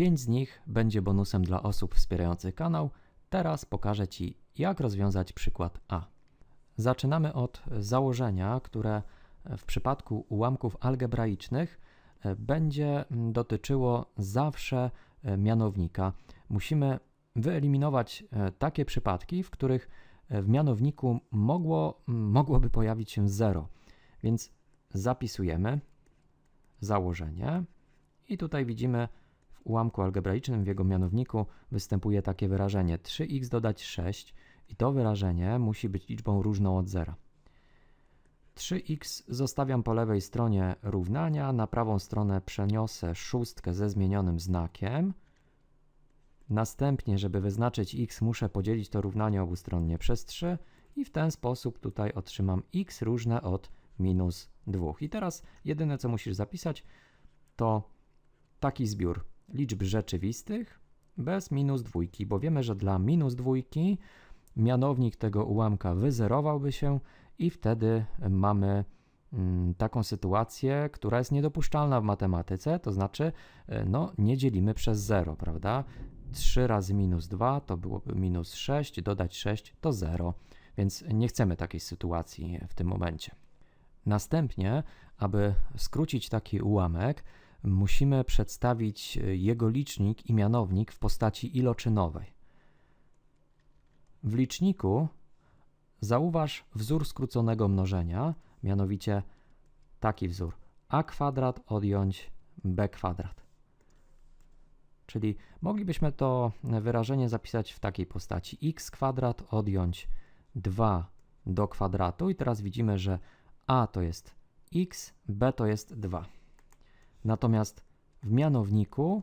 5 z nich będzie bonusem dla osób wspierających kanał. Teraz pokażę Ci, jak rozwiązać przykład A. Zaczynamy od założenia, które w przypadku ułamków algebraicznych e, będzie mm, dotyczyło zawsze e, mianownika. Musimy wyeliminować e, takie przypadki, w których w mianowniku mogło, mogłoby pojawić się 0. Więc zapisujemy założenie i tutaj widzimy ułamku algebraicznym w jego mianowniku występuje takie wyrażenie 3x dodać 6 i to wyrażenie musi być liczbą różną od zera. 3x zostawiam po lewej stronie równania, na prawą stronę przeniosę szóstkę ze zmienionym znakiem. Następnie, żeby wyznaczyć x, muszę podzielić to równanie obustronnie przez 3 i w ten sposób tutaj otrzymam x różne od minus 2. I teraz jedyne, co musisz zapisać, to taki zbiór liczb rzeczywistych bez minus dwójki, bo wiemy, że dla minus dwójki mianownik tego ułamka wyzerowałby się i wtedy mamy mm, taką sytuację, która jest niedopuszczalna w matematyce, to znaczy e, no, nie dzielimy przez 0, prawda? 3 razy minus 2 to byłoby minus 6, dodać 6 to 0, więc nie chcemy takiej sytuacji w tym momencie. Następnie, aby skrócić taki ułamek, musimy przedstawić e, jego licznik i mianownik w postaci iloczynowej. W liczniku zauważ wzór skróconego mnożenia, mianowicie taki wzór a kwadrat odjąć b kwadrat. Czyli moglibyśmy to wyrażenie zapisać w takiej postaci x kwadrat odjąć 2 do kwadratu i teraz widzimy, że a to jest x, b to jest 2. Natomiast w mianowniku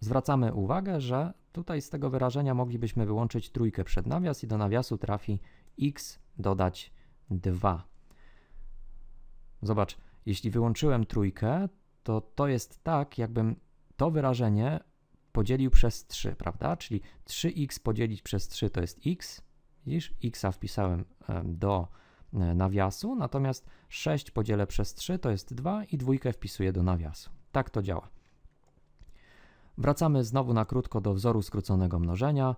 zwracamy uwagę, że tutaj z tego wyrażenia moglibyśmy wyłączyć trójkę przed nawias i do nawiasu trafi x dodać 2. Zobacz, jeśli wyłączyłem trójkę, to to jest tak, jakbym to wyrażenie podzielił przez 3, prawda? Czyli 3x podzielić przez 3 to jest x. Widzisz, x wpisałem em, do nawiasu, natomiast 6 podzielę przez 3 to jest 2 i dwójkę wpisuję do nawiasu. Tak to działa. Wracamy znowu na krótko do wzoru skróconego mnożenia.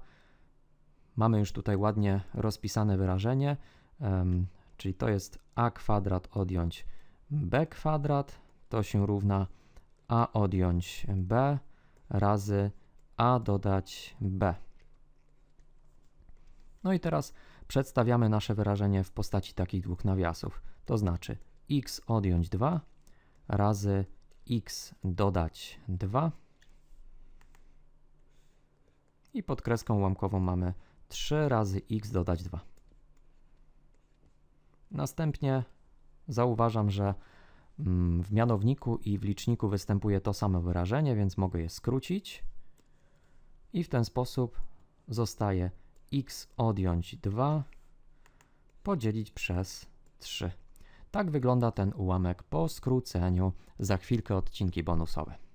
Mamy już tutaj ładnie rozpisane wyrażenie, czyli to jest a kwadrat odjąć b kwadrat, to się równa a odjąć b razy a dodać b. No i teraz przedstawiamy nasze wyrażenie w postaci takich dwóch nawiasów, to znaczy x odjąć 2 razy x dodać 2 i pod kreską ułamkową mamy 3 razy x dodać 2. Następnie zauważam, że mm, w mianowniku i w liczniku występuje to samo wyrażenie, więc mogę je skrócić. I w ten sposób zostaje x odjąć 2 podzielić przez 3. Tak wygląda ten ułamek po skróceniu. Za chwilkę odcinki bonusowe.